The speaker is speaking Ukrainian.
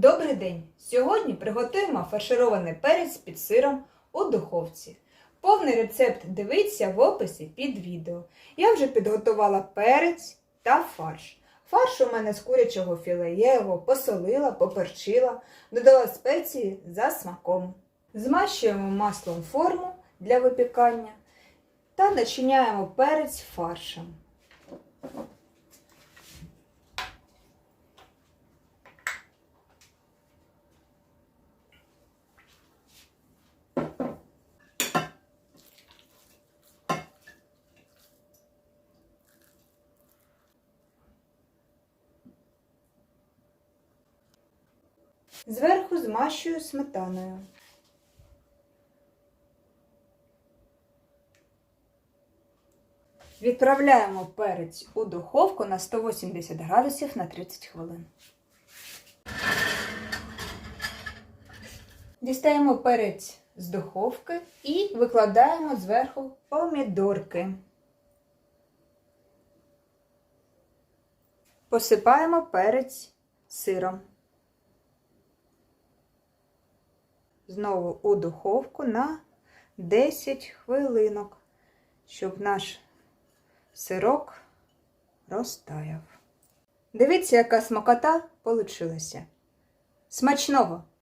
Добрий день! Сьогодні приготуємо фарширований перець під сиром у духовці. Повний рецепт дивіться в описі під відео. Я вже підготувала перець та фарш. Фарш у мене з курячого філе. Я його посолила, поперчила, додала спеції за смаком. Змащуємо маслом форму для випікання та начиняємо перець фаршем. Зверху змащую сметаною. Відправляємо перець у духовку на 180 градусів на 30 хвилин. Дістаємо перець з духовки і викладаємо зверху помідорки. Посипаємо перець сиром. Знову у духовку на 10 хвилинок, щоб наш сирок розтаяв. Дивіться, яка смакота получилася. Смачного!